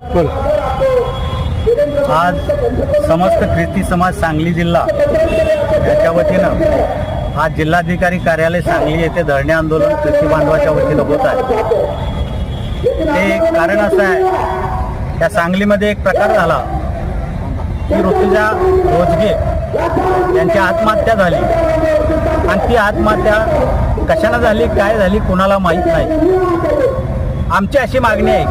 बोल. आज समस्त ख्रिस्ती समाज सांगली जिल्हा याच्या वतीनं आज जिल्हाधिकारी कार्यालय सांगली येथे धरणे आंदोलन ख्रिस्ती बांधवाच्या वतीनं होत आहे. ते कारण असं आहे त्या सांगलीमध्ये एक प्रकार झाला की ऋतुजा रोजगे यांची आत्महत्या झाली. आणि ती आत्महत्या कशानं झाली काय झाली कुणाला माहीत नाही. आमची अशी मागणी आहे.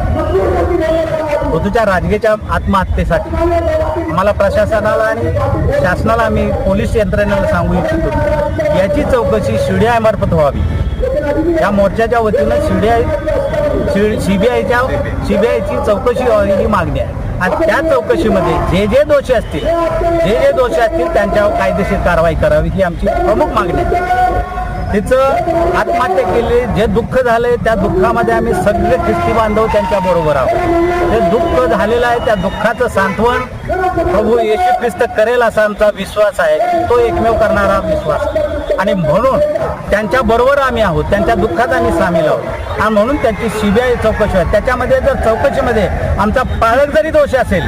ऋतूच्या राजगेच्या आत्महत्येसाठी. आम्हाला प्रशासनाला आणि शासनाला आम्ही पोलीस यंत्रणेला सांगू इच्छितो. याची चौकशी सीडीआय मार्फत व्हावी. या मोर्चाच्या वतीनं सीडीआय सीबीआयच्या सीबीआयची चौकशी व्हावी ही मागणी आहे. आणि त्या चौकशीमध्ये जे जे दोषी असतील जे जे दोषी असतील त्यांच्यावर कायदेशीर कारवाई करावी ही आमची प्रमुख मागणी आहे. तिचं आत्महत्या केली जे दुःख झालंय त्या दुःखामध्ये आम्ही सगळे ख्रिस्ती बांधव त्यांच्या बरोबर आहोत. जे दुःख झालेलं आहे त्या दुःखाचं सांत्वन प्रभू येशू ख्रिस्त करेल असा आमचा विश्वास आहे. तो एकमेव करणारा विश्वास. आणि म्हणून त्यांच्या बरोबर आम्ही आहोत त्यांच्या दुःखात आम्ही सामील आहोत. आणि म्हणून त्यांची सीबीआय चौकशी आहे. त्याच्यामध्ये जर चौकशीमध्ये आमचा पालक जरी दोष असेल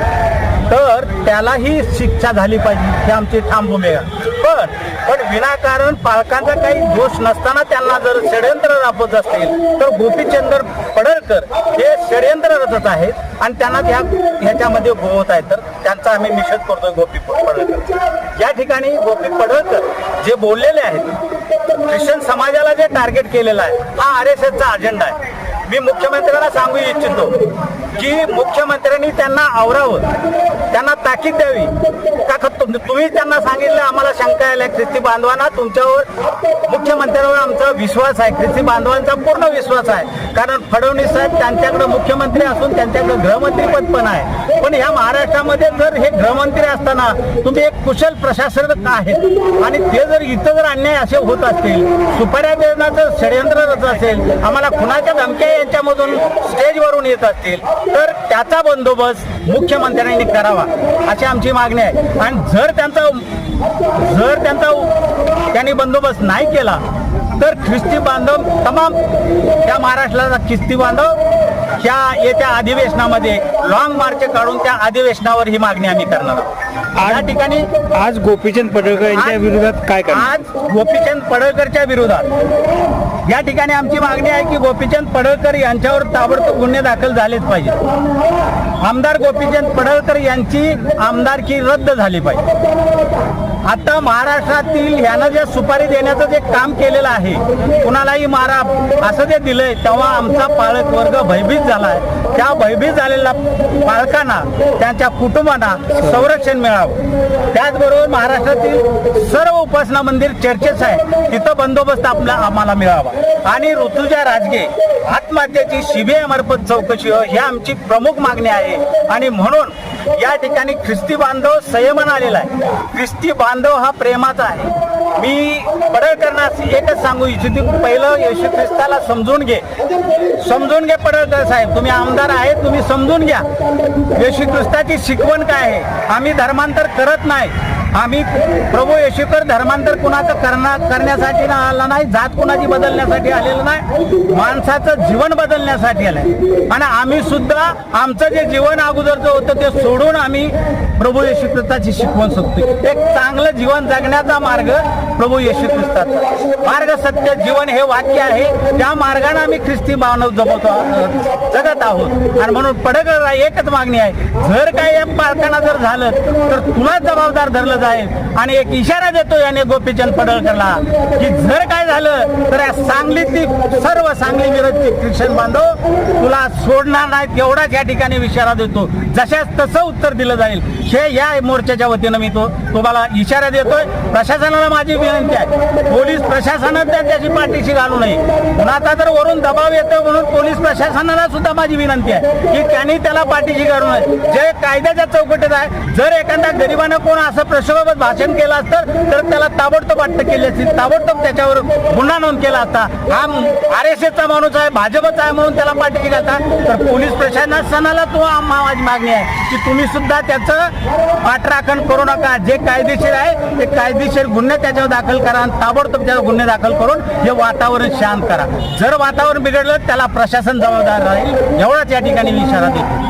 तर त्यालाही शिक्षा झाली पाहिजे. ही आमची ठाम भूमिका पण पण विनाकारण पालकांचा काही दोष नसताना त्यांना जर षडयंत्र राबवत असतील तर गोपीचंद्र पडळकर हे षडयंत्र रचत आहेत आणि त्यांना त्या ह्याच्यामध्ये गोवत आहेत. तर त्यांचा आम्ही निषेध करतोय गोपी पडळकर. या ठिकाणी गोपी पडळकर जे बोललेले आहेत ख्रिश्चन समाजाला जे टार्गेट केलेलं आहे हा आर एस एसचा अजेंडा आहे. मी मुख्यमंत्र्यांना सांगू इच्छितो की मुख्यमंत्र्यांनी त्यांना आवरावं त्यांना ताकीद द्यावी. का ख- तुम्ही त्यांना सांगितलं आम्हाला शंका आल्या ख्रिस्ती बांधवांना तुमच्यावर मुख्यमंत्र्यांवर आमचा विश्वास आहे ख्रिस्ती बांधवांचा पूर्ण विश्वास आहे. कारण फडणवीस साहेब त्यांच्याकडे मुख्यमंत्री असून त्यांच्याकडे गृहमंत्री पद पण आहे. पण या महाराष्ट्रामध्ये जर हे गृहमंत्री असताना तुम्ही एक कुशल प्रशासक आहेत. आणि ते जर इथं जर अन्याय असे होत असतील सुपाऱ्या देण्याचं षडयंत्र रच असेल आम्हाला खुनाच्या धमक्या यांच्यामधून स्टेजवरून येत असतील तर त्याचा बंदोबस्त मुख्यमंत्र्यांनी करावा अशी आमची मागणी आहे. आणि जर त्यांचा जर त्यांचा त्यांनी बंदोबस्त नाही केला तर ख्रिस्ती बांधव तमाम त्या महाराष्ट्राचा ख्रिस्ती बांधव ह्या येत्या अधिवेशनामध्ये लॉंग मार्च काढून त्या अधिवेशनावर ही मागणी आम्ही करणार आहोत. या ठिकाणी आज गोपीचंद पडळकर यांच्या विरोधात काय करणार? आज गोपीचंद पडळकरच्या विरोधात. या ठिकाणी आमची मागणी आहे की गोपीचंद पडळकर यांच्यावर ताबडतोब गुन्हे दाखल झालेच पाहिजे आमदार गोपीचंद पडळकर यांची आमदारकी रद्द झाली पाहिजे. आता महाराष्ट्रातील ह्यानं जे सुपारी देण्याचं जे काम केलेलं आहे कुणालाही मारा असं जे दिलंय तेव्हा आमचा पालक वर्ग भयभीत झालाय. त्या भयभीत झालेल्या पालकांना त्यांच्या कुटुंबांना संरक्षण मिळावं. त्याचबरोबर महाराष्ट्रातील सर्व उपासना मंदिर चर्चेस आहे. तिथं बंदोबस्त आपला आम्हाला मिळावा. आणि ऋतुजा राजगे आत्महत्येची सीबीआय मार्फत चौकशी हो ही आमची प्रमुख मागणी आहे. आणि म्हणून या ठिकाणी ख्रिस्ती बांधव संयमन आलेला आहे. ख्रिस्ती बांधव हा प्रेमाचा आहे. मी पडळकरांना एकच सांगू इच्छितो पहिलं येशू ख्रिस्ताला समजून घे. समजून घे पडळकर साहेब. तुम्ही आमदार आहेत तुम्ही समजून घ्या. येशू ख्रिस्ताची शिकवण काय आहे? आम्ही धर्मांतर करत नाही. आम्ही प्रभू येशूकर धर्मांतर कुणाचं करणार करण्यासाठी ना आला नाही जात कुणाची बदलण्यासाठी आलेलं नाही माणसाचं जीवन बदलण्यासाठी आलंय. आणि आम्ही सुद्धा आमचं जे जीवन अगोदरचं होतं ते सोडून आम्ही प्रभू येशू ख्रिस्ताची शिकवण शकतो एक चांगलं जीवन जगण्याचा मार्ग प्रभू येशू ख्रिस्तात. मार्ग सत्य जीवन हे वाक्य आहे. त्या मार्गाने आम्ही ख्रिस्ती मानव जमवतो जगत आहोत. आणि म्हणून पडगळला एकच मागणी आहे. जर काय या पालकांना जर झालं तर तुला जबाबदार धरलं जाईल. आणि एक इशारा देतो याने गोपीचंद पडळकरला की जर काय झालं तर या सांगलीतली सर्व सांगली विरोधी ख्रिश्चन बांधव तुला सोडणार नाहीत. एवढाच या ठिकाणी इशारा देतो. जशाच तसं उत्तर दिलं जाईल. हे या मोर्चाच्या वतीनं मी तो तुम्हाला इशारा देतोय. प्रशासनाला माझी विनंती आहे पोलीस प्रशासनात तर त्याची पाठीशी घालू नये. कुणाचा जर वरून दबाव येतो म्हणून पोलीस प्रशासनाला सुद्धा माझी विनंती आहे की त्यांनी त्याला पाठीशी घालू नये. जे कायद्याच्या चौकटीत आहे जर एखाद्या गरिबानं कोण असं प्रश्नाबाबत भाषण केलं असतं तर त्याला ताबडतोब अटक केली असती. ताबडतोब त्याच्यावर गुन्हा नोंद केला असता. हा आर एस एसचा माणूस आहे भाजपचा आहे म्हणून त्याला पाठीशी घालता. तर पोलीस प्रशासनाला तो माझी मागणी आहे की तुम्ही सुद्धा त्याचं पाठराखण करू नका. जे कायदेशीर आहे ते कायदेशीर गुन्हे त्याच्यावर दाखल करा आणि ताबडतोब त्यावर गुन्हे दाखल करून हे वातावरण शांत करा. जर वातावरण बिघडलं त्याला प्रशासन जबाबदार राहील. एवढाच या ठिकाणी मी इशारा देतो.